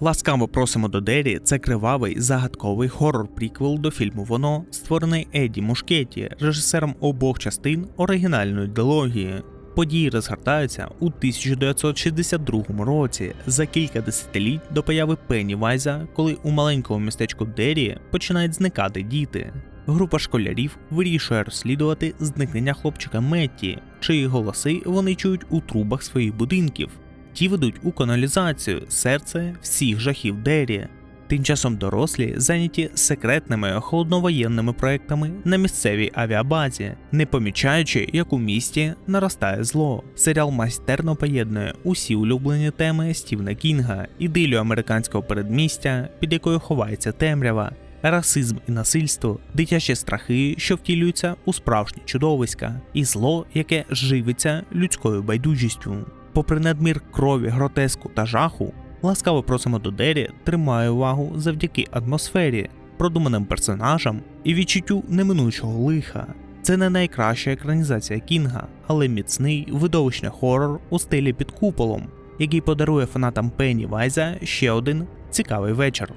Ласкаво просимо до Дері. Це кривавий загадковий хорор-приквел до фільму Воно, створений Еді Мушкеті, режисером обох частин оригінальної дилогії. Події розгортаються у 1962 році за кілька десятиліть до появи Пенні Вайза, коли у маленькому містечку Дері починають зникати діти. Група школярів вирішує розслідувати зникнення хлопчика Метті, чиї голоси вони чують у трубах своїх будинків. Ті ведуть у каналізацію серце всіх жахів Дері. Тим часом дорослі зайняті секретними холодновоєнними проектами на місцевій авіабазі, не помічаючи, як у місті наростає зло. Серіал майстерно поєднує усі улюблені теми Стівена Кінга, ідилю американського передмістя, під якою ховається темрява, расизм і насильство, дитячі страхи, що втілюються у справжні чудовиська, і зло, яке живиться людською байдужістю. Попри надмір крові, гротеску та жаху, ласкаво просимо до Дері тримає увагу завдяки атмосфері, продуманим персонажам і відчуттю неминучого лиха. Це не найкраща екранізація Кінга, але міцний видовищний хорор у стилі під куполом, який подарує фанатам Пенні Вайза ще один цікавий вечір.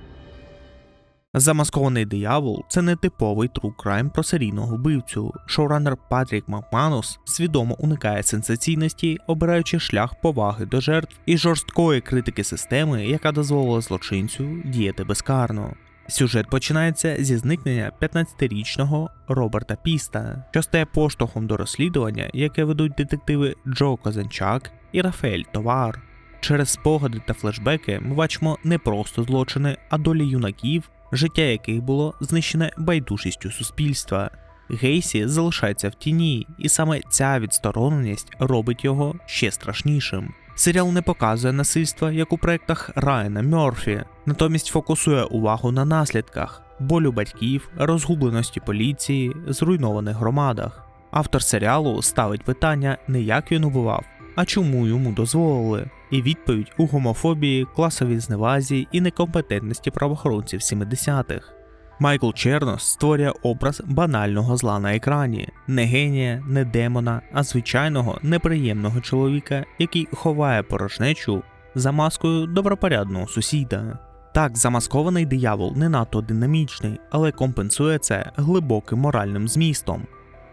Замаскований диявол це не типовий true crime про серійного вбивцю. Шоураннер Патрік Макманус свідомо уникає сенсаційності, обираючи шлях поваги до жертв і жорсткої критики системи, яка дозволила злочинцю діяти безкарно. Сюжет починається зі зникнення 15-річного Роберта Піста, що стає поштовхом до розслідування, яке ведуть детективи Джо Козанчак і Рафаель Товар. Через спогади та флешбеки ми бачимо не просто злочини, а долі юнаків, життя яких було знищене байдужістю суспільства. Гейсі залишається в тіні, і саме ця відстороненість робить його ще страшнішим. Серіал не показує насильства, як у проєктах Райана Мьорфі, натомість фокусує увагу на наслідках, болю батьків, розгубленості поліції, зруйнованих громадах. Автор серіалу ставить питання не як він убивав, а чому йому дозволили, і відповідь у гомофобії, класовій зневазі і некомпетентності правоохоронців 70-х. Майкл Чернос створює образ банального зла на екрані, не генія, не демона, а звичайного неприємного чоловіка, який ховає порожнечу за маскою добропорядного сусіда. Так, замаскований диявол не надто динамічний, але компенсує це глибоким моральним змістом.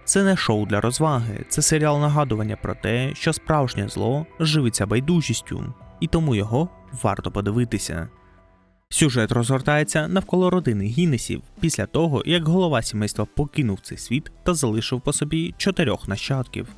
Це не шоу для розваги, це серіал нагадування про те, що справжнє зло живиться байдужістю, і тому його варто подивитися. Сюжет розгортається навколо родини Гіннесів після того, як голова сімейства покинув цей світ та залишив по собі чотирьох нащадків.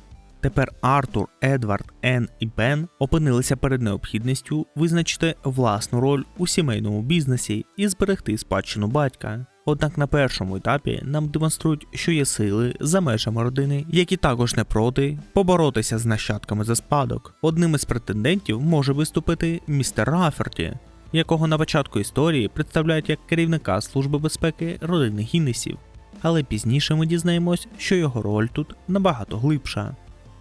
Тепер Артур, Едвард, Енн і Бен опинилися перед необхідністю визначити власну роль у сімейному бізнесі і зберегти спадщину батька. Однак на першому етапі нам демонструють, що є сили за межами родини, які також не проти поборотися з нащадками за спадок. Одним із претендентів може виступити містер Раферті, якого на початку історії представляють як керівника Служби безпеки родини Гіннесів. Але пізніше ми дізнаємось, що його роль тут набагато глибша.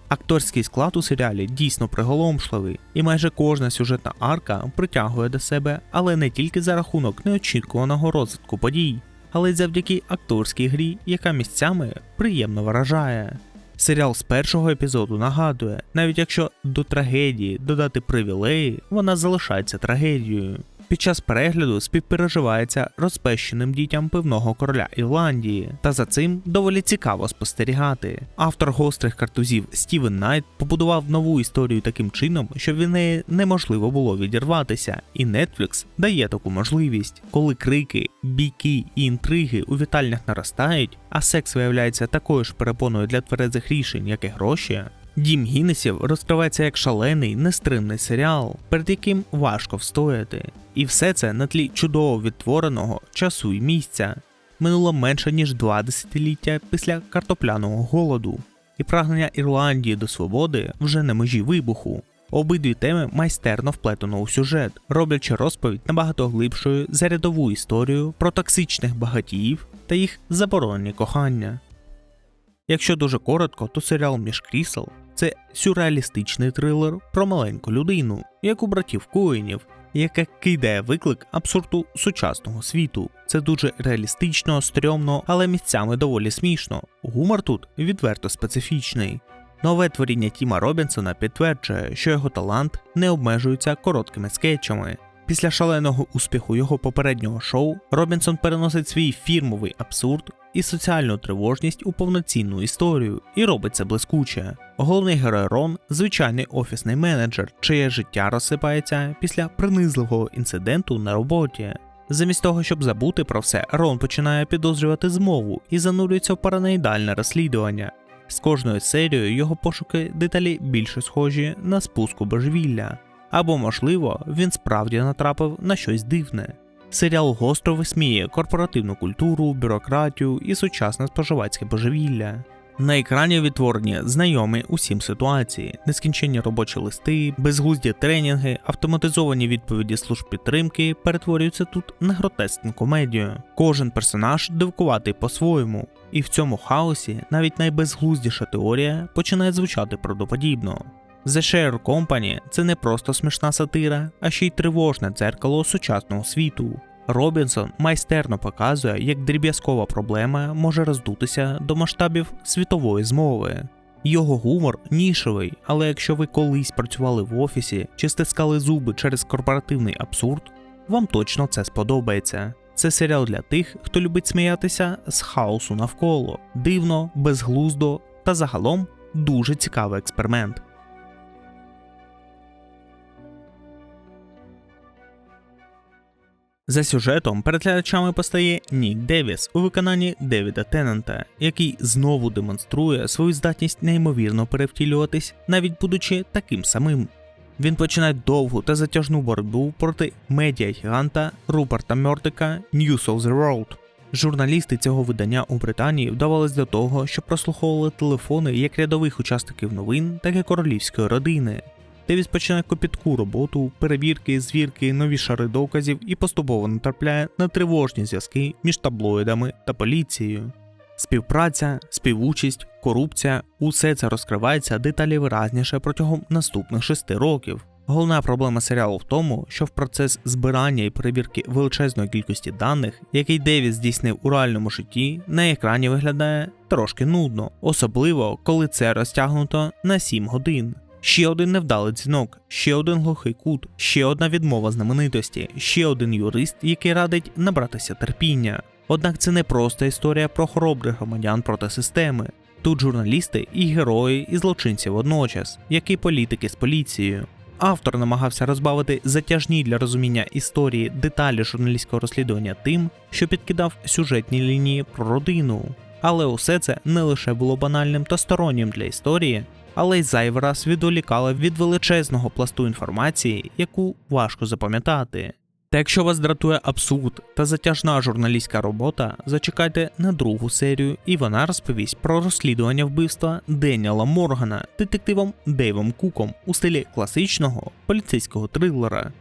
Акторський склад у серіалі дійсно приголомшливий, і майже кожна сюжетна арка притягує до себе, але не тільки за рахунок неочікуваного розвитку подій, але й завдяки акторській грі, яка місцями приємно вражає. Серіал з першого епізоду нагадує, навіть якщо до трагедії додати привілеї, вона залишається трагедією. Під час перегляду співпереживається розпещеним дітям пивного короля Ірландії, та за цим доволі цікаво спостерігати. Автор гострих картузів Стівен Найт побудував нову історію таким чином, що від неї неможливо було відірватися, і Netflix дає таку можливість, коли крики, бійки і інтриги у вітальнях наростають, а секс виявляється такою ж перепоною для тверезих рішень, як і гроші. Дім Гіннесів розкривається як шалений, нестримний серіал, перед яким важко встояти. І все це на тлі чудово відтвореного часу і місця. Минуло менше ніж два десятиліття після картопляного голоду, і прагнення Ірландії до свободи вже на межі вибуху. Обидві теми майстерно вплетено у сюжет, роблячи розповідь набагато глибшою за рядову історію про токсичних багатіїв та їх заборонені кохання. Якщо дуже коротко, то серіал між крісел це сюрреалістичний трилер про маленьку людину, як у братів Коїнів, яка кидає виклик абсурду сучасного світу. Це дуже реалістично, стрьомно, але місцями доволі смішно. Гумор тут відверто специфічний. Нове творіння Тіма Робінсона підтверджує, що його талант не обмежується короткими скетчами. Після шаленого успіху його попереднього шоу Робінсон переносить свій фірмовий абсурд і соціальну тривожність у повноцінну історію і робить це блискуче. Головний герой Рон звичайний офісний менеджер, чиє життя розсипається після принизливого інциденту на роботі. Замість того, щоб забути про все, Рон починає підозрювати змову і занурюється в параноїдальне розслідування. З кожною серією його пошуки деталі більше схожі на спуску божевілля. Або, можливо, він справді натрапив на щось дивне. Серіал гостро висміє корпоративну культуру, бюрократію і сучасне споживацьке божевілля. На екрані відтворені знайомі усім ситуації, нескінченні робочі листи, безглузді тренінги, автоматизовані відповіді служб підтримки перетворюються тут на гротескну комедію. Кожен персонаж дивкуватий по-своєму, і в цьому хаосі навіть найбезглуздіша теорія починає звучати правдоподібно. The Share Company – це не просто смішна сатира, а ще й тривожне дзеркало сучасного світу. Робінсон майстерно показує, як дріб'язкова проблема може роздутися до масштабів світової змови. Його гумор нішевий, але якщо ви колись працювали в офісі чи стискали зуби через корпоративний абсурд, вам точно це сподобається. Це серіал для тих, хто любить сміятися з хаосу навколо, дивно, безглуздо та загалом дуже цікавий експеримент. За сюжетом перед глядачами постає Нік Девіс у виконанні Девіда Теннанта, який знову демонструє свою здатність неймовірно перевтілюватись, навіть будучи таким самим. Він починає довгу та затяжну боротьбу проти медіа-гіганта Руперта Мьортика News of the World. Журналісти цього видання у Британії вдавались до того, щоб прослуховували телефони як рядових учасників новин, так і королівської родини. Девіс починає копітку роботу, перевірки, звірки, нові шари доказів і поступово натрапляє на тривожні зв'язки між таблоїдами та поліцією. Співпраця, співучість, корупція усе це розкривається деталі виразніше протягом наступних шести років. Головна проблема серіалу в тому, що в процес збирання і перевірки величезної кількості даних, який Девіс здійснив у реальному житті, на екрані виглядає трошки нудно, особливо коли це розтягнуто на 7 годин. Ще один невдалий дзвінок, ще один глухий кут, ще одна відмова знаменитості, ще один юрист, який радить набратися терпіння. Однак це не просто історія про хоробрих громадян проти системи. Тут журналісти і герої, і злочинці водночас, як і політики з поліцією. Автор намагався розбавити затяжні для розуміння історії деталі журналістського розслідування тим, що підкидав сюжетні лінії про родину. Але усе це не лише було банальним та стороннім для історії, але й зайвий раз відволікала від величезного пласту інформації, яку важко запам'ятати. Та якщо вас дратує абсурд та затяжна журналістська робота, зачекайте на другу серію, і вона розповість про розслідування вбивства Деніела Моргана детективом Дейвом Куком у стилі класичного поліцейського трилера.